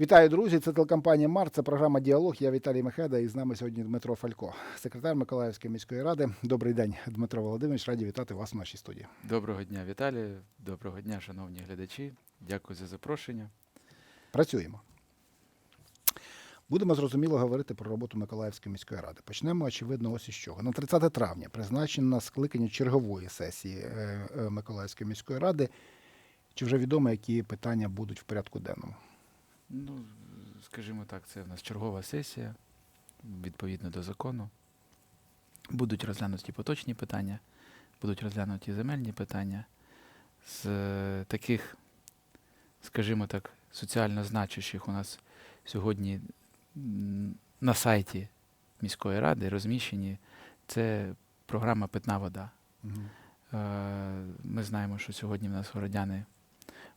Вітаю, друзі! Це телекомпанія Март. Це програма Діалог. Я Віталій Мехеда і з нами сьогодні Дмитро Фалько, секретар Миколаївської міської ради. Добрий день, Дмитро Володимирович. Раді вітати вас в нашій студії. Доброго дня, Віталій. Доброго дня, шановні глядачі. Дякую за запрошення. Працюємо. Будемо зрозуміло говорити про роботу Миколаївської міської ради. Почнемо, очевидно, ось із чого. На 30 травня призначено скликання чергової сесії е, е, Миколаївської міської ради. Чи вже відомо, які питання будуть в порядку денному? Ну, скажімо так, це в нас чергова сесія, відповідно до закону. Будуть розглянуті поточні питання, будуть розглянуті земельні питання. З е, таких, скажімо так, соціально значущих у нас сьогодні на сайті міської ради розміщені це програма Питна вода. Е, Ми знаємо, що сьогодні в нас городяни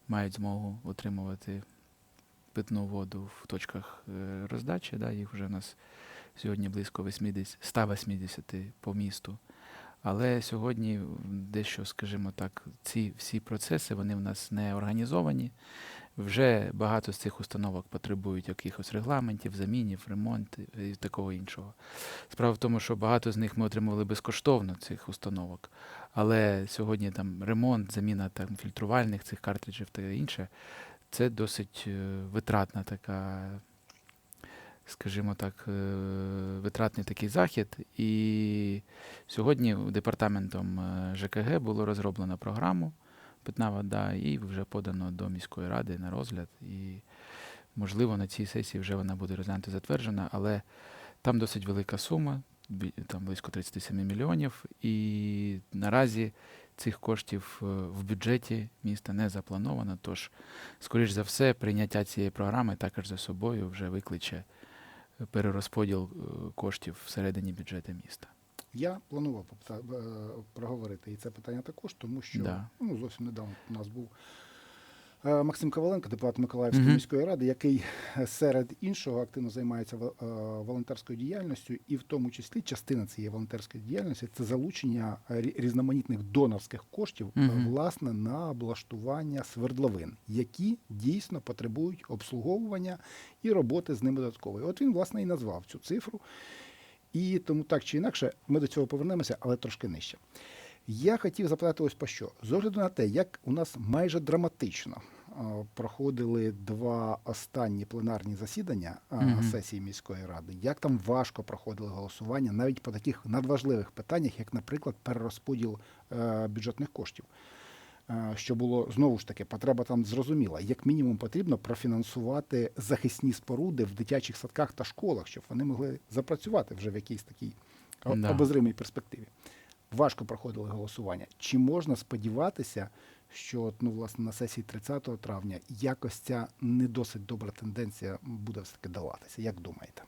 мають змогу отримувати питну воду в точках е, роздачі. Да, їх вже у нас сьогодні близько 80, 180 по місту. Але сьогодні дещо, скажімо так, ці всі процеси вони в нас не організовані. Вже багато з цих установок потребують якихось регламентів, замінів, ремонтів і такого іншого. Справа в тому, що багато з них ми отримували безкоштовно цих установок. Але сьогодні там ремонт, заміна там фільтрувальних цих картриджів та інше, це досить е, витратна така, скажімо так, е, витратний такий захід. І сьогодні департаментом е, ЖКГ було розроблено програму Питна вода і вже подано до міської ради на розгляд. І, можливо, на цій сесії вже вона буде розглянута затверджена, але там досить велика сума, там близько 37 мільйонів. І наразі цих коштів е, в бюджеті міста не заплановано. Тож, скоріш за все, прийняття цієї програми також за собою вже викличе е, перерозподіл е, коштів всередині бюджету міста. Я планував проговорити і це питання також, тому що Да. ну, зовсім недавно у нас був Максим Коваленко, депутат Миколаївської Мгм. міської ради, який е, серед іншого активно займається е, волонтерською діяльністю, і в тому числі частина цієї волонтерської діяльності це залучення е, різноманітних донорських коштів е, Мгм. власне на облаштування свердловин, які дійсно потребують обслуговування і роботи з ними додаткової. От він власне і назвав цю цифру. І тому так чи інакше, ми до цього повернемося, але трошки нижче. Я хотів запитати ось по що. З огляду на те, як у нас майже драматично проходили два останні пленарні засідання Мгм. сесії міської ради, як там важко проходили голосування навіть по таких надважливих питаннях, як, наприклад, перерозподіл е, бюджетних коштів. Е, Що було знову ж таки, потреба там зрозуміла. Як мінімум потрібно профінансувати захисні споруди в дитячих садках та школах, щоб вони могли запрацювати вже в якійсь такій Да. обозримій перспективі. Важко проходили голосування. Чи можна сподіватися, що от, ну, власне, на сесії 30 травня якось ця не досить добра тенденція буде все-таки даватися? Як думаєте?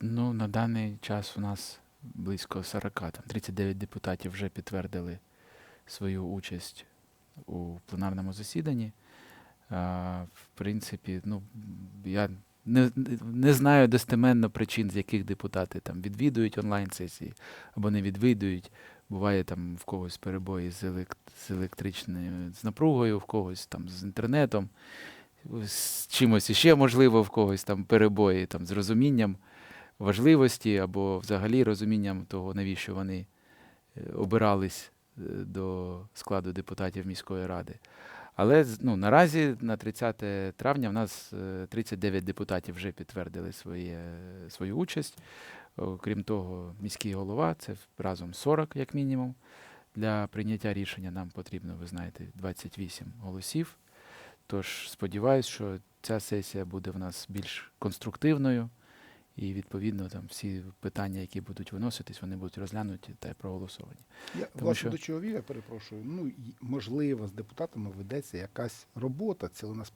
Ну, на даний час у нас близько 40, там 39 депутатів вже підтвердили свою участь у пленарному засіданні. А, в принципі, ну, я не, не знаю достеменно причин, з яких депутати там відвідують онлайн-сесії або не відвідують. Буває там в когось перебої з, елек... з електричною з напругою, в когось там з інтернетом, з чимось іще можливо, в когось там перебої там, з розумінням важливості або взагалі розумінням того, навіщо вони е, обирались е, до складу депутатів міської ради. Але ну, наразі на 30 травня в нас е, 39 депутатів вже підтвердили своє, свою участь. Окрім того, міський голова це разом 40 як мінімум. Для прийняття рішення нам потрібно, ви знаєте, 28 голосів. Тож сподіваюся, що ця сесія буде в нас більш конструктивною, і відповідно там всі питання, які будуть виноситись, вони будуть розглянуті та проголосовані. Я Тому власне що- до чого вів, я перепрошую. Ну можливо, з депутатами ведеться якась робота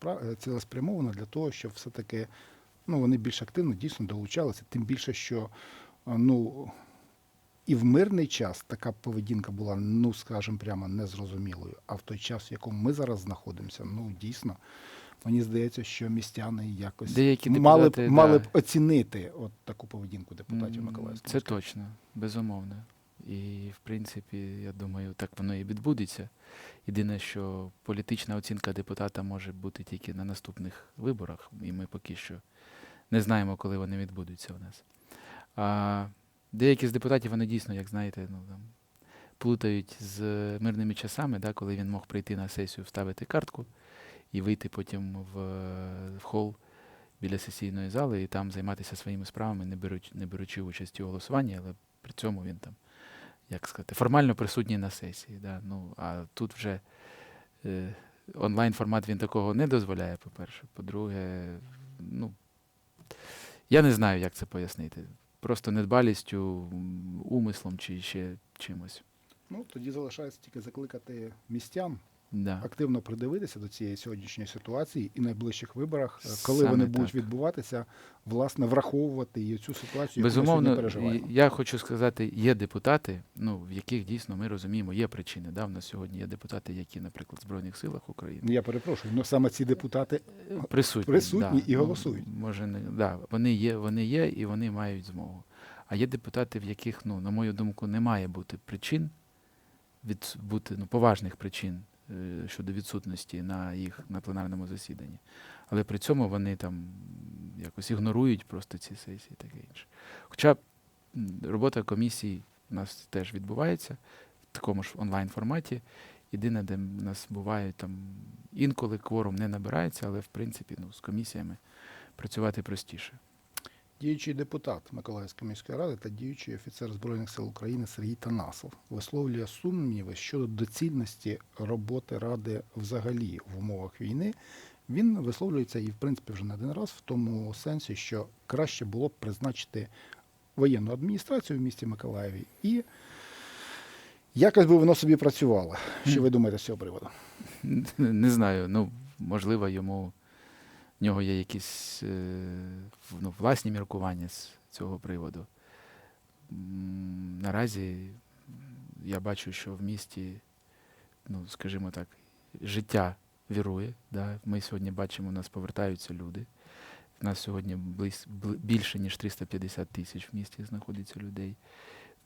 е, цілеспрямована для того, щоб все-таки ну, вони більш активно дійсно долучалися. Тим більше, що ну і в мирний час така поведінка була, ну скажімо, прямо незрозумілою. А в той час, в якому ми зараз знаходимося, ну дійсно. Мені здається, що містяни якось Деякі мали, б, депутати, мали да. б оцінити от таку поведінку депутатів М, Миколаївської. Це точно, безумовно. І, в принципі, я думаю, так воно і відбудеться. Єдине, що політична оцінка депутата може бути тільки на наступних виборах, і ми поки що не знаємо, коли вони відбудуться у нас. А деякі з депутатів, вони дійсно, як знаєте, ну, там, плутають з мирними часами, да, коли він мог прийти на сесію, вставити картку і вийти потім в, в хол біля сесійної зали і там займатися своїми справами, не беручи, не беручи участі у голосуванні, але при цьому він там, як сказати, формально присутній на сесії. Да? Ну, а тут вже е, онлайн формат він такого не дозволяє, по-перше. По-друге, ну, я не знаю, як це пояснити. Просто недбалістю, умислом чи ще чимось. Ну, тоді залишається тільки закликати містян Да. активно придивитися до цієї сьогоднішньої ситуації і найближчих виборах, е, коли Саме вони будуть відбуватися, власне, враховувати і цю ситуацію, яку ми Безумовно, сьогодні переживаємо. я хочу сказати, є депутати, ну, в яких дійсно ми розуміємо, є причини. Да? В нас сьогодні є депутати, які, наприклад, в Збройних силах України Ну, Я перепрошую, але саме ці депутати присутні, присутні да. і голосують. Ну, може, не, да, вони, є, вони є і вони мають змогу. А є депутати, в яких, ну, на мою думку, не має бути причин, від, бути, ну, поважних причин е, щодо відсутності на їх на пленарному засіданні. Але при цьому вони там якось ігнорують просто ці сесії таке інше. Хоча робота комісії у нас теж відбувається в такому ж онлайн форматі. Єдине, де в нас бувають там інколи кворум не набирається, але в принципі ну, з комісіями працювати простіше. Діючий депутат Миколаївської міської ради та діючий офіцер Збройних сил України Сергій Танасов висловлює сумніви щодо доцільності роботи ради взагалі в умовах війни. Він висловлюється і, в принципі, вже не один раз в тому сенсі, що краще було б призначити воєнну адміністрацію в місті Миколаєві і якось би воно собі працювало. Що ви думаєте з цього приводу? Не знаю, ну можливо, йому в нього є якісь е, ну, власні міркування з цього приводу. Наразі я бачу, що в місті, ну, скажімо так, життя вірує. Да? Ми сьогодні бачимо, у нас повертаються люди. У нас сьогодні більше, ніж 350 тисяч в місті знаходиться людей.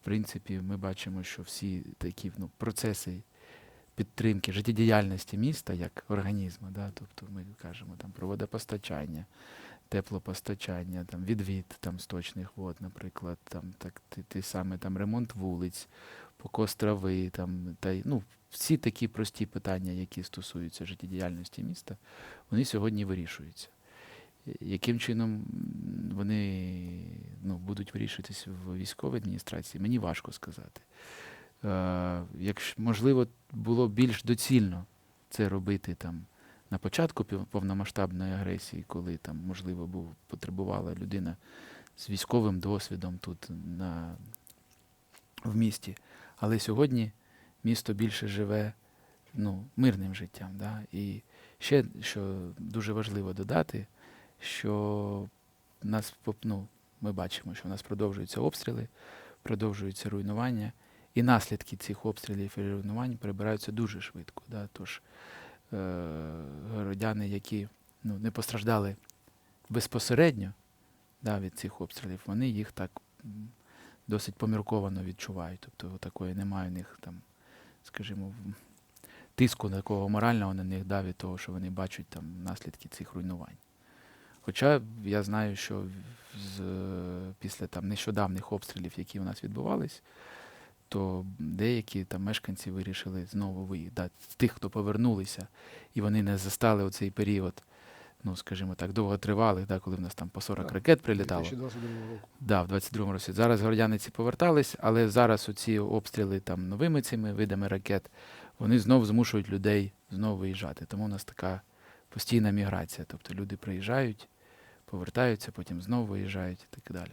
В принципі, ми бачимо, що всі такі ну, процеси підтримки життєдіяльності міста як організму. Да? Тобто ми кажемо там про водопостачання, теплопостачання, там, відвід там, сточних вод, наприклад, там, так, ти, ти саме там, ремонт вулиць, покос трави, там, та, ну, всі такі прості питання, які стосуються життєдіяльності міста, вони сьогодні вирішуються. Е, Яким чином вони ну, будуть вирішуватися в військовій адміністрації, мені важко сказати. Е, якщо можливо було більш доцільно це робити там на початку повномасштабної агресії, коли там можливо був потребувала людина з військовим досвідом тут на в місті. Але сьогодні місто більше живе ну, мирним життям. Да? І ще, що дуже важливо додати, що нас ну, ми бачимо, що у нас продовжуються обстріли, продовжуються руйнування. І наслідки цих обстрілів і руйнувань прибираються дуже швидко. Да? Тож е, городяни, які ну, не постраждали безпосередньо да, від цих обстрілів, вони їх так досить помірковано відчувають. Тобто такої немає у них там, скажімо, в- тиску такого морального на них да, від того, що вони бачать там наслідки цих руйнувань. Хоча я знаю, що з, після там, нещодавних обстрілів, які у нас відбувались, то деякі там мешканці вирішили знову виїхати. Тих, хто повернулися, і вони не застали оцей період, ну, скажімо так, довготривалих, да, коли в нас там по 40 Так, ракет прилітало. 2022 року. Да, в 22-му році. Зараз городяниці повертались, але зараз оці обстріли там новими цими видами ракет, вони знов змушують людей знову виїжджати. Тому у нас така постійна міграція. Тобто люди приїжджають, повертаються, потім знову виїжджають і так далі.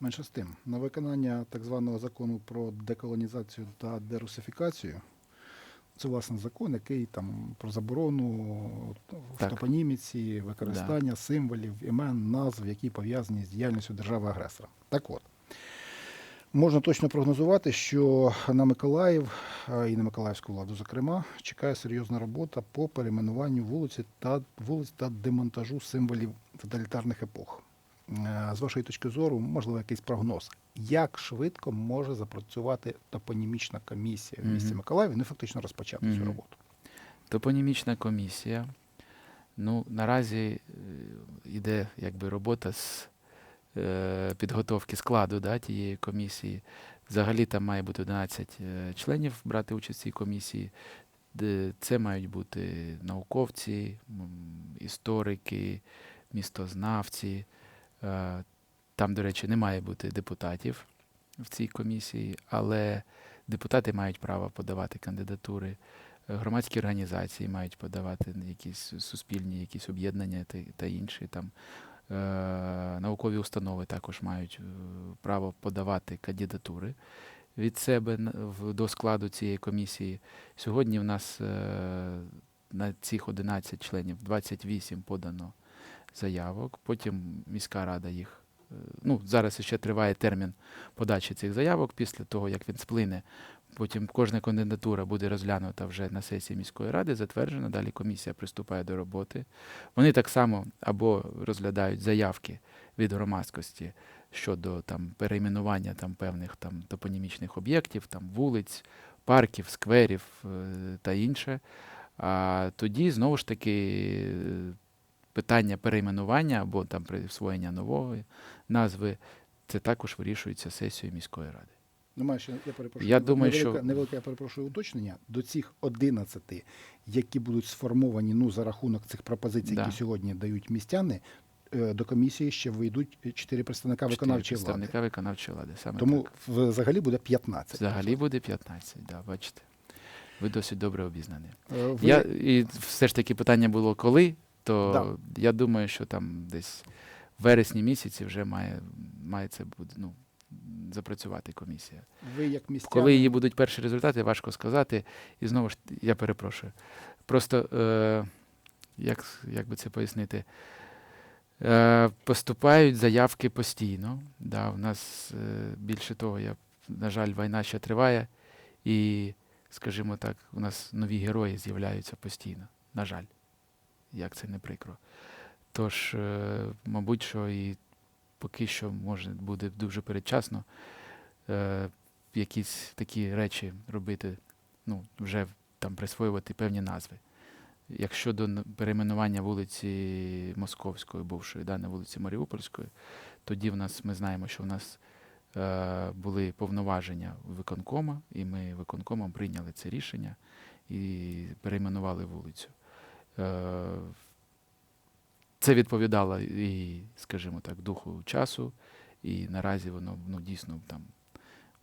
Менше з тим, на виконання так званого закону про деколонізацію та дерусифікацію. Це власне закон, який там про заборону в топоніміці, використання символів, імен, назв, які пов'язані з діяльністю держави-агресора. Так от, можна точно прогнозувати, що на Миколаїв і на Миколаївську владу, зокрема, чекає серйозна робота по перейменуванню вулиці та вулиць та демонтажу символів тоталітарних епох. Е, З вашої точки зору, можливо, якийсь прогноз, як швидко може запрацювати топонімічна комісія в місті Мгм. Миколаєві, ну фактично розпочати цю роботу. Топонімічна комісія. Ну, наразі е, йде якби робота з е, підготовки складу да, тієї комісії. Взагалі там має бути 11 е, членів брати участь в цій комісії. Це мають бути науковці, історики, містознавці. Е, Там, до речі, не має бути депутатів в цій комісії, але депутати мають право подавати кандидатури. Громадські організації мають подавати якісь суспільні якісь об'єднання та, інші там. Е, наукові установи також мають е, право подавати кандидатури від себе до складу цієї комісії. Сьогодні в нас на цих 11 членів 28 подано заявок. Потім міська рада їх. е, Ну, зараз ще триває термін подачі цих заявок. Після того, як він сплине, потім кожна кандидатура буде розглянута вже на сесії міської ради, затверджена. Далі комісія приступає до роботи. Вони так само або розглядають заявки від громадськості щодо там перейменування там певних там топонімічних об'єктів, там вулиць, парків, скверів е, та інше. А тоді знову ж таки питання перейменування або там присвоєння нової назви, це також вирішується сесією міської ради. Ну, маю ще, я перепрошую. Я думаю, невелике, що- невелике, я перепрошую уточнення. До цих 11, які будуть сформовані ну, за рахунок цих пропозицій, Да. які сьогодні дають містяни, е, до комісії ще вийдуть чотири представника Чотири виконавчої влади. представника виконавчої влади. Саме Тому так. взагалі буде 15. Взагалі буде 15, да, бачите. Ви досить добре обізнані. Е, Ви, Я, і все ж таки питання було коли, то я думаю, що там десь в вересні місяці вже має, має це буде, ну, запрацювати комісія. ви як містяни, Коли її будуть перші результати, важко сказати. І знову ж я перепрошую. Просто е, як, як би це пояснити? Е, поступають заявки постійно. Да, у нас е, більше того, я, на жаль, війна ще триває, і, скажімо так, у нас нові герої з'являються постійно. На жаль, як це не прикро. Тож, е, мабуть, що і поки що може буде дуже передчасно е, якісь такі речі робити, ну, вже там присвоювати певні назви. Якщо до перейменування вулиці Московської, бувшої, да, на вулиці Маріупольської, тоді в нас ми знаємо, що в нас е, були повноваження виконкома, і ми виконкомом прийняли це рішення і перейменували вулицю. Е, це відповідало і, скажімо так, духу часу, і наразі воно ну, дійсно там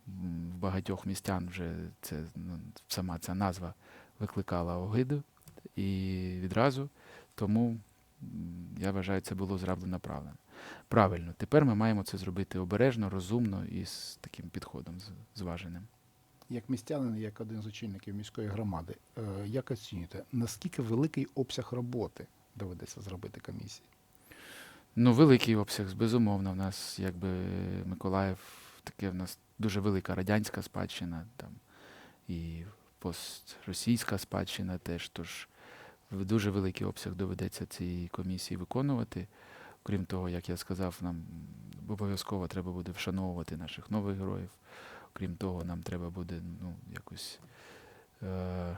в багатьох містян вже це ну, сама ця назва викликала огиду і відразу. Тому я вважаю, це було зроблено правильно. Правильно. Тепер ми маємо це зробити обережно, розумно і з таким підходом зваженим. Як містянин, як один з очільників міської громади, е, як оцінюєте, наскільки великий обсяг роботи доведеться зробити комісії? Ну, великий обсяг, безумовно. В нас, якби Миколаїв, таке в нас дуже велика радянська спадщина, там і постросійська спадщина теж. Тож дуже великий обсяг доведеться цій комісії виконувати. Крім того, як я сказав, нам обов'язково треба буде вшановувати наших нових героїв. Крім того, нам треба буде ну, якось, е,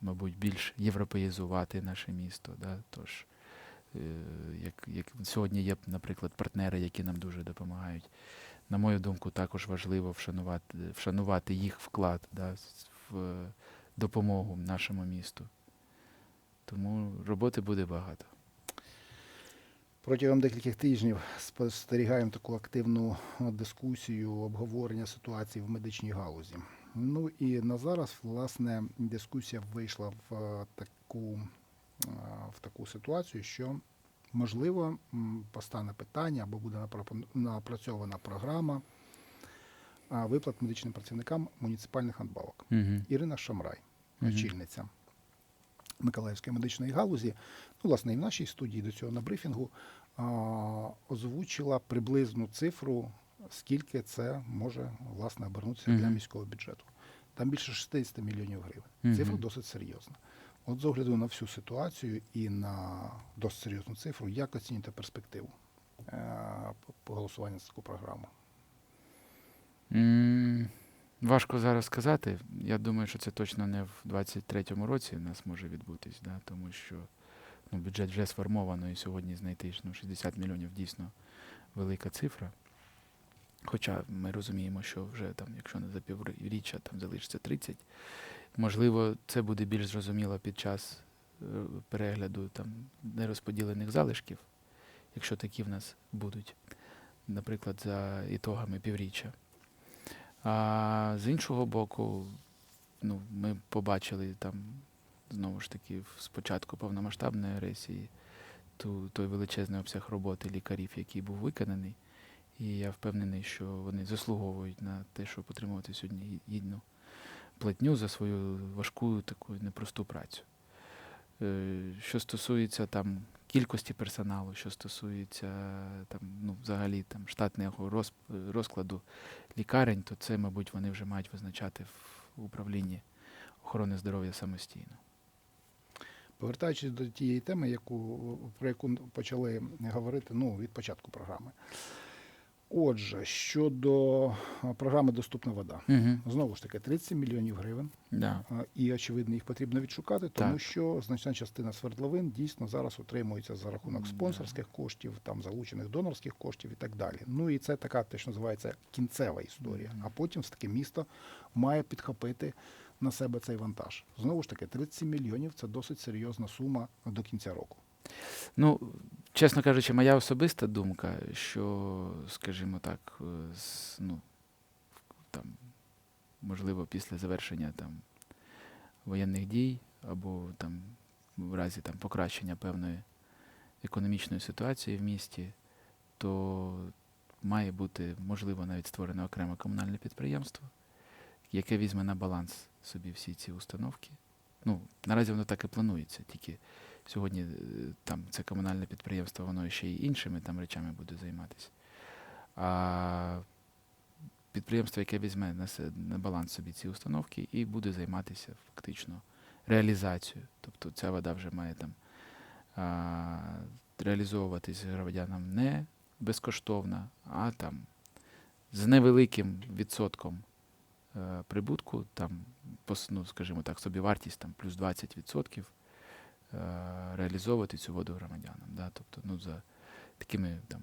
мабуть, більш європеїзувати наше місто. Да? Тож, е, як, як сьогодні є, наприклад, партнери, які нам дуже допомагають. На мою думку, також важливо вшанувати, вшанувати їх вклад да, в допомогу нашому місту. Тому роботи буде багато. Протягом декількох тижнів спостерігаємо таку активну е, дискусію, обговорення ситуації в медичній галузі. Ну і на зараз, власне, дискусія вийшла в е, таку, е, в таку ситуацію, що можливо постане питання або буде напрацьована програма виплат медичним працівникам муніципальних надбавок. Угу. Ірина Шамрай, очільниця Миколаївської медичної галузі, власне, і в нашій студії до цього на брифінгу озвучила приблизну цифру, скільки це може власне обернутися для міського бюджету. Там більше 60 мільйонів гривень. Мгм. Цифра досить серйозна. От з огляду на всю ситуацію і на досить серйозну цифру, як оцінюєте перспективу? е, по за таку програму? М, Важко зараз сказати. Я думаю, що це точно не в 23-му році в нас може відбутись, да, тому що ну, бюджет вже сформовано і сьогодні знайти ну, 60 мільйонів дійсно велика цифра. Хоча ми розуміємо, що вже там, якщо не за півріччя там залишиться 30, можливо, це буде більш зрозуміло під час е, перегляду там нерозподілених залишків, якщо такі в нас будуть, наприклад, за ітогами півріччя. А з іншого боку, ну, ми побачили там знову ж таки спочатку повномасштабної агресії ту, той величезний обсяг роботи лікарів, який був виконаний. І я впевнений, що вони заслуговують на те, щоб отримувати сьогодні гідну платню за свою важку таку непросту працю. Е, Що стосується там кількості персоналу, що стосується там, ну, взагалі там, штатного розкладу лікарень, то це, мабуть, вони вже мають визначати в управлінні охорони здоров'я самостійно. Повертаючись до тієї теми, яку, про яку почали говорити ну, від початку програми. Отже, щодо програми Доступна вода. Угу. Знову ж таки, 37 мільйонів гривень. Да. І, очевидно, їх потрібно відшукати, тому Так. що значна частина свердловин дійсно зараз отримується за рахунок спонсорських коштів, там залучених донорських коштів і так далі. Ну і це така те, що називається кінцева історія. А потім все таки місто має підхопити на себе цей вантаж. Знову ж таки, 37 мільйонів це досить серйозна сума до кінця року. Ну, чесно кажучи, моя особиста думка, що, скажімо так, е, ну, там, можливо, після завершення там, воєнних дій або там, в разі там, покращення певної економічної ситуації в місті, то має бути, можливо, навіть створене окреме комунальне підприємство, яке візьме на баланс собі всі ці установки. Ну, наразі воно так і планується, тільки Сьогодні е, там це комунальне підприємство, воно ще й іншими там речами буде займатися. А підприємство, яке візьме на, на баланс собі ці установки і буде займатися фактично реалізацією. Тобто ця вода вже має там а, реалізовуватись громадянам не безкоштовно, а там з невеликим відсотком прибутку, там, ну, скажімо так, собівартість там, плюс 20% е, реалізовувати цю воду громадянам. Да? Тобто, ну, за такими там,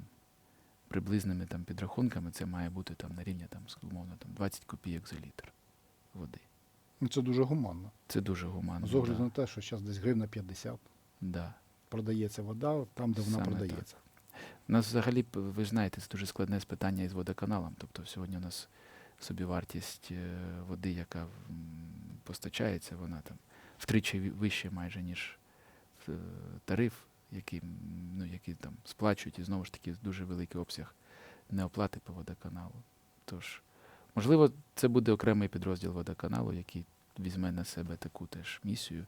приблизними там, підрахунками це має бути там, на рівні там, умовно, там, 20 копійок за літр води. Ну, це дуже гуманно. Це дуже гуманно. З огляду да. на те, що зараз десь гривна 50 Да. продається вода там, де вона Саме продається. У нас взагалі, ви знаєте, це дуже складне питання із водоканалом. Тобто сьогодні у нас собівартість е, води, яка постачається, вона там втричі вище майже, ніж е, тариф, який, ну, який там сплачують, і знову ж таки дуже великий обсяг неоплати по водоканалу. Тож, можливо, це буде окремий підрозділ водоканалу, який візьме на себе таку теж місію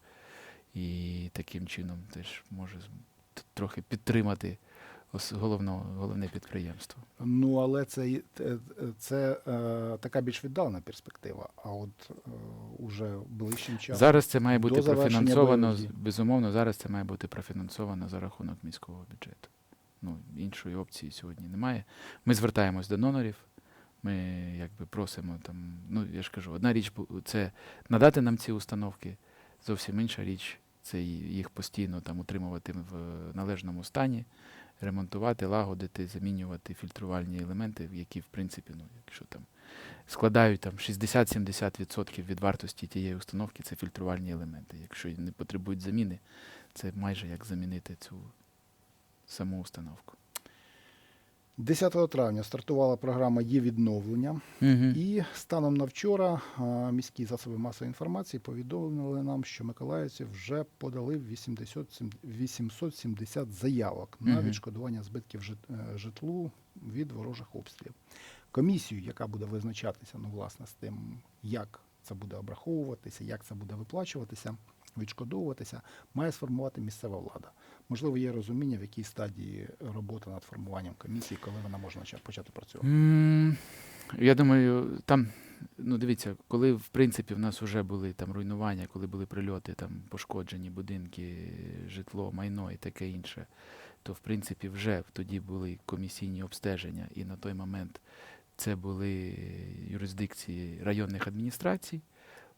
і таким чином теж може трохи підтримати ос- головно, головне підприємство. Ну, але це, це е, така більш віддалена перспектива. А от е, уже ближчим часом. Зараз це має бути профінансовано, безумовно, зараз це має бути профінансовано за рахунок міського бюджету. Ну, іншої опції сьогодні немає. Ми звертаємось до донорів, ми якби просимо там, ну я ж кажу, одна річ це надати нам ці установки, зовсім інша річ це їх постійно там утримувати в належному стані, ремонтувати, лагодити, замінювати фільтрувальні елементи, які, в принципі, ну, якщо там складають там 60-70% від вартості тієї установки, це фільтрувальні елементи. Якщо не потребують заміни, це майже як замінити цю саму установку. 10 травня стартувала програма Є відновлення. Угу. І станом на вчора міські засоби масової інформації повідомили нам, що миколаївці вже подали 80, сім- 870 заявок на відшкодування збитків е, житлу від ворожих обстрілів. Комісію, яка буде визначатися, ну, власне, з тим, як це буде обраховуватися, як це буде виплачуватися, відшкодовуватися, має сформувати місцева влада. Можливо, є розуміння, в якій стадії роботи над формуванням комісії, коли вона може почати працювати. М, Я думаю, там, ну дивіться, коли в принципі в нас вже були там руйнування, коли були прильоти, там пошкоджені будинки, житло, майно і таке інше, то в принципі вже тоді були комісійні обстеження, і на той момент це були юрисдикції районних адміністрацій,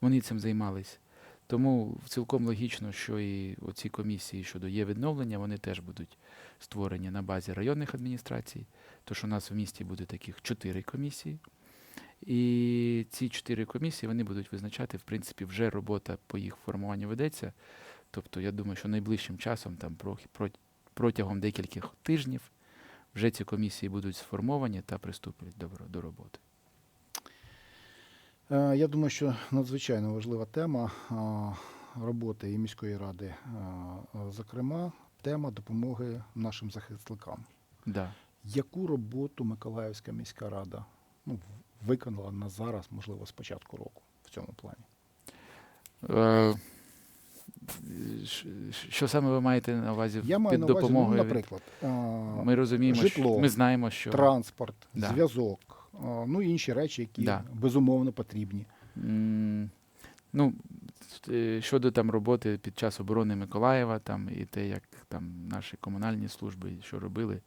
вони цим займались. Тому цілком логічно, що і оці комісії щодо є відновлення, вони теж будуть створені на базі районних адміністрацій. Тож у нас в місті буде таких чотири комісії. І ці чотири комісії вони будуть визначати, в принципі, вже робота по їх формуванню ведеться. Тобто, я думаю, що найближчим часом, там про- про- протягом декількох тижнів, вже ці комісії будуть сформовані та приступлять до роботи. Е, Я думаю, що надзвичайно важлива тема роботи і міської ради, а, зокрема, тема допомоги нашим захисникам. Да. Яку роботу Миколаївська міська рада ну, виконала на зараз, можливо, з початку року в цьому плані? Е, Що саме ви маєте на увазі Я маю під на увазі, ну, від- наприклад, а, Ми розуміємо, житло, що ми знаємо, що транспорт, Да. зв'язок, ну і інші речі, які Да. безумовно потрібні. М, Ну, е, щодо там роботи під час оборони Миколаєва, там і те, як там наші комунальні служби що робили,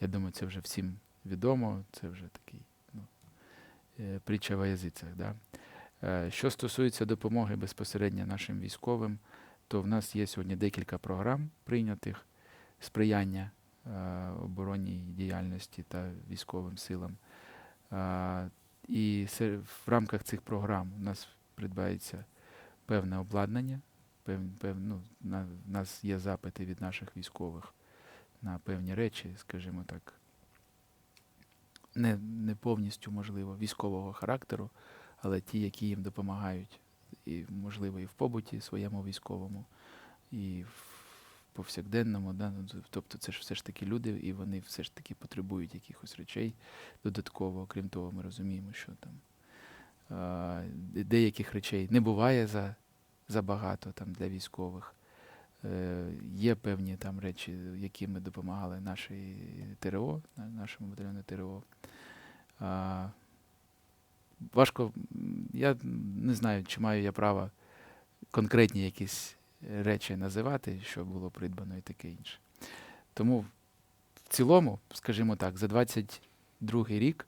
я думаю, це вже всім відомо. Це вже такий ну, е, притча в язицях. Да? Е, Що стосується допомоги безпосередньо нашим військовим, то в нас є сьогодні декілька програм прийнятих сприяння оборонній діяльності та військовим силам. І в рамках цих програм у нас придбається певне обладнання. Ну, на, в нас є запити від наших військових на певні речі, скажімо так, не, не повністю, можливо, військового характеру, але ті, які їм допомагають, і, можливо, і в побуті своєму військовому, і в повсякденному. Да? ну, Тобто це ж все ж таки люди, і вони все ж таки потребують якихось речей додатково. Окрім того, ми розуміємо, що там деяких речей не буває за, забагато там, для військових. Е, є певні там речі, які ми допомагали нашій ТРО, нашому батальйону ТРО. А, важко, я не знаю, чи маю я право конкретні якісь речі називати, що було придбано і таке інше. Тому в цілому, скажімо так, за 22 рік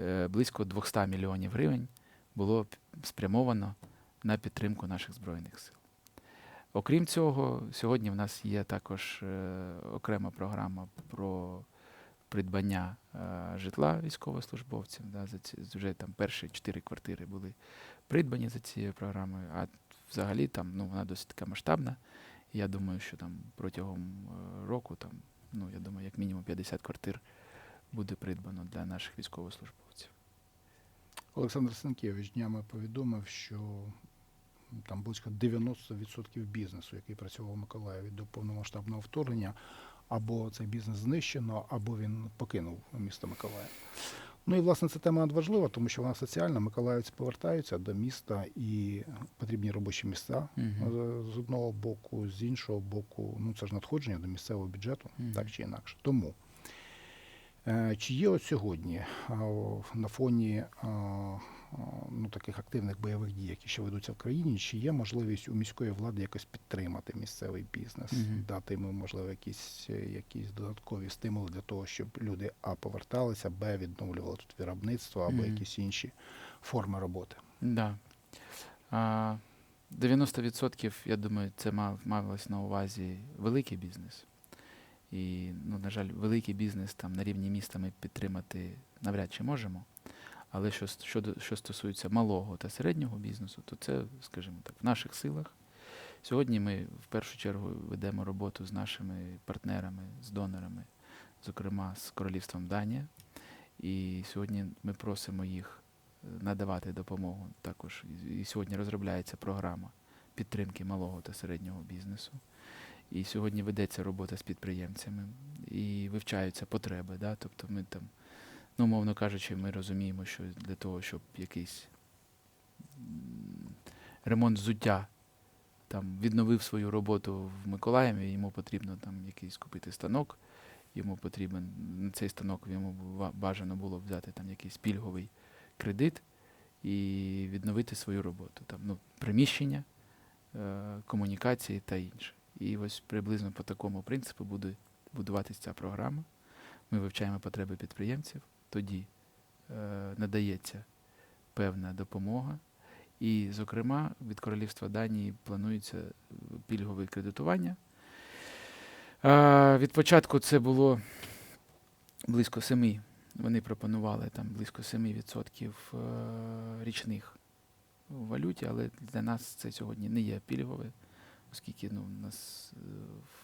е, близько 200 мільйонів гривень було спрямовано на підтримку наших Збройних сил. Окрім цього, сьогодні в нас є також е, окрема програма про придбання е, житла військовослужбовцям. Да, за ці, вже там перші чотири квартири були придбані за цією програмою, а взагалі там ну, вона досить така масштабна. Я думаю, що там протягом е, року, там, ну, я думаю, як мінімум 50 квартир буде придбано для наших військовослужбовців. Олександр Сенкевич днями повідомив, що там близько 90% бізнесу, який працював у Миколаєві до повномасштабного вторгнення, або цей бізнес знищено, або він покинув місто Миколаїв. Ну і власне ця тема надважлива, тому що вона соціальна. Миколаївці повертаються до міста і потрібні робочі місця Мгм. з- одного боку, з іншого боку, ну це ж надходження до місцевого бюджету, Мгм. так чи інакше. Тому е, чи є от сьогодні на фоні ну, таких активних бойових дій, які ще ведуться в країні, чи є можливість у міської влади якось підтримати місцевий бізнес, Мгм. дати йому, можливо, якісь, якісь додаткові стимули для того, щоб люди а поверталися, б відновлювали тут виробництво або Мгм. якісь інші форми роботи. Да. А, 90%, я думаю, це мав, малось на увазі великий бізнес. І, ну, на жаль, великий бізнес там на рівні міста ми підтримати навряд чи можемо. Але що, щодо, що стосується малого та середнього бізнесу, то це, скажімо так, в наших силах. Сьогодні ми в першу чергу ведемо роботу з нашими партнерами, з донорами, зокрема з Королівством Данія. І сьогодні ми просимо їх е, надавати допомогу також. І сьогодні розробляється програма підтримки малого та середнього бізнесу. І сьогодні ведеться робота з підприємцями і вивчаються потреби. Да? Тобто ми там, ну, мовно кажучи, ми розуміємо, що для того, щоб якийсь ремонт взуття там відновив свою роботу в Миколаєві, йому потрібно там якийсь купити станок, йому потрібен на цей станок йому бажано було взяти там якийсь пільговий кредит і відновити свою роботу. Там, ну, приміщення, е, комунікації та інше. І ось приблизно по такому принципу буде будуватися ця програма. Ми вивчаємо потреби підприємців, тоді е, надається певна допомога. І, зокрема, від Королівства Данії планується пільгове кредитування. Від початку це було близько 7. Вони пропонували там близько 7% е, річних у валюті, але для нас це сьогодні не є пільгове, оскільки ну, у нас е,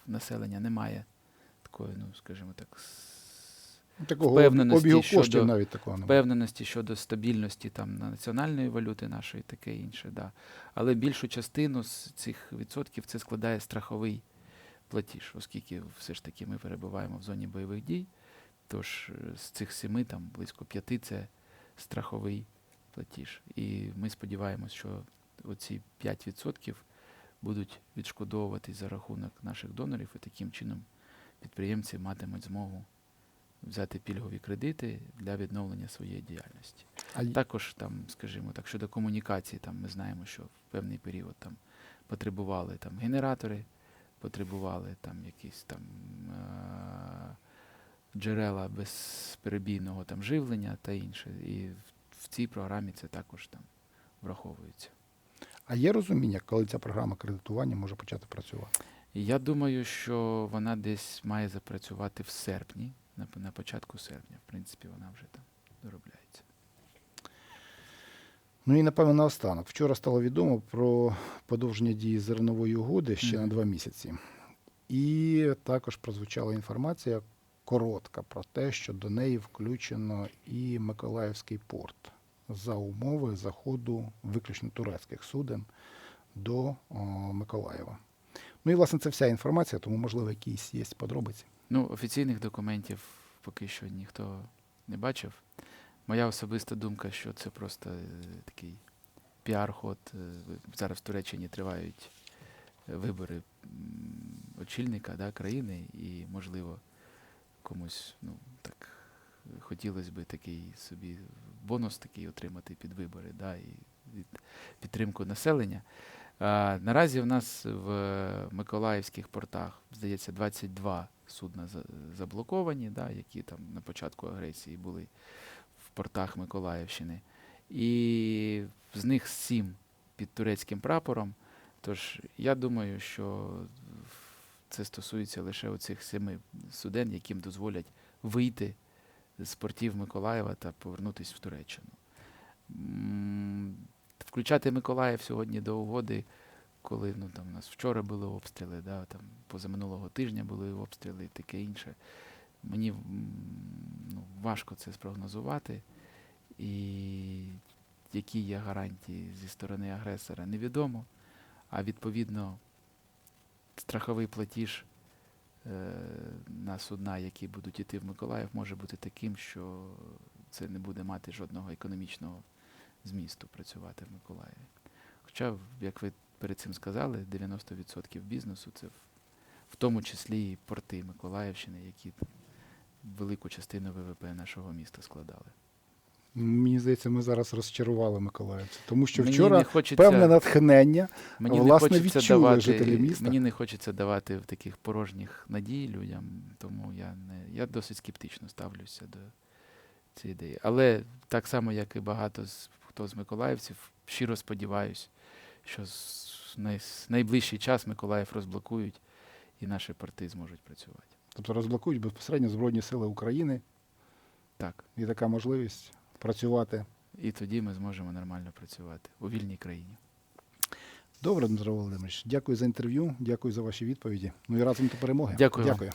в населення немає такої, ну, скажімо так, Такого впевненості обігу щодо- навіть такого немає. впевненості щодо стабільності там національної валюти нашої, таке інше. Да. Але більшу частину з цих відсотків це складає страховий платіж, оскільки все ж таки ми перебуваємо в зоні бойових дій. Тож е, з цих семи там близько п'яти це страховий платіж. І ми сподіваємось, що оці 5% будуть відшкодовуватись за рахунок наших донорів, і таким чином підприємці матимуть змогу взяти пільгові кредити для відновлення своєї діяльності. А Також там, скажімо так, щодо комунікації, там ми знаємо, що в певний період там потребували там генератори, потребували там якісь там е- джерела безперебійного там живлення та інше. І в, в цій програмі це також там враховується. А є розуміння, коли ця програма кредитування може почати працювати? Я думаю, що вона десь має запрацювати в серпні, на, на початку серпня. В принципі, вона вже там доробляється. Ну і напевно наостанок. Вчора стало відомо про подовження дії зернової угоди ще на два місяці. І також прозвучала інформація коротка про те, що до неї включено і Миколаївський порт за умови заходу виключно турецьких суден до о, Миколаєва. Ну і власне це вся інформація, тому можливо якісь є подробиці. Ну, офіційних документів поки що ніхто не бачив. Моя особиста думка, що це просто е, такий піар-ход. Е, Зараз в Туреччині тривають е, вибори очільника да, країни, і, можливо, комусь ну, так хотілося б такий собі бонус такий отримати під вибори, да, і від підтримку населення. А, наразі в нас в Миколаївських портах, здається, 22 судна заблоковані, да, які там на початку агресії були в портах Миколаївщини. І з них 7 під турецьким прапором. Тож я думаю, що це стосується лише оцих семи суден, яким дозволять вийти з портів Миколаєва та повернутися в Туреччину. Включати Миколаїв сьогодні до угоди, коли ну, там, у нас вчора були обстріли, да, там, позаминулого тижня були обстріли і таке інше. Мені ну, важко це спрогнозувати. І які є гарантії зі сторони агресора, невідомо. А відповідно, страховий платіж е, на судна, які будуть йти в Миколаїв, може бути таким, що це не буде мати жодного економічного змісту працювати в Миколаєві. Хоча, як ви перед цим сказали, 90% бізнесу це в, в тому числі і порти Миколаївщини, які велику частину ВВП нашого міста складали. Мені здається, ми зараз розчарували миколаївців, тому що Мені вчора хочеться, певне натхнення. мені власне, не хочеться відчули давати, жителі міста. Мені не хочеться давати в таких порожніх надій людям, тому я не я досить скептично ставлюся до цієї ідеї. Але так само, як і багато з хто з миколаївців, щиро сподіваюся, що з найближчий час Миколаїв розблокують і наші порти зможуть працювати. Тобто розблокують безпосередньо Збройні Сили України Так. і така можливість працювати. І тоді ми зможемо нормально працювати у вільній країні. Добре, Дмитро Володимирович, дякую за інтерв'ю, дякую за ваші відповіді. Ну і разом до перемоги. Дякую. Дякую.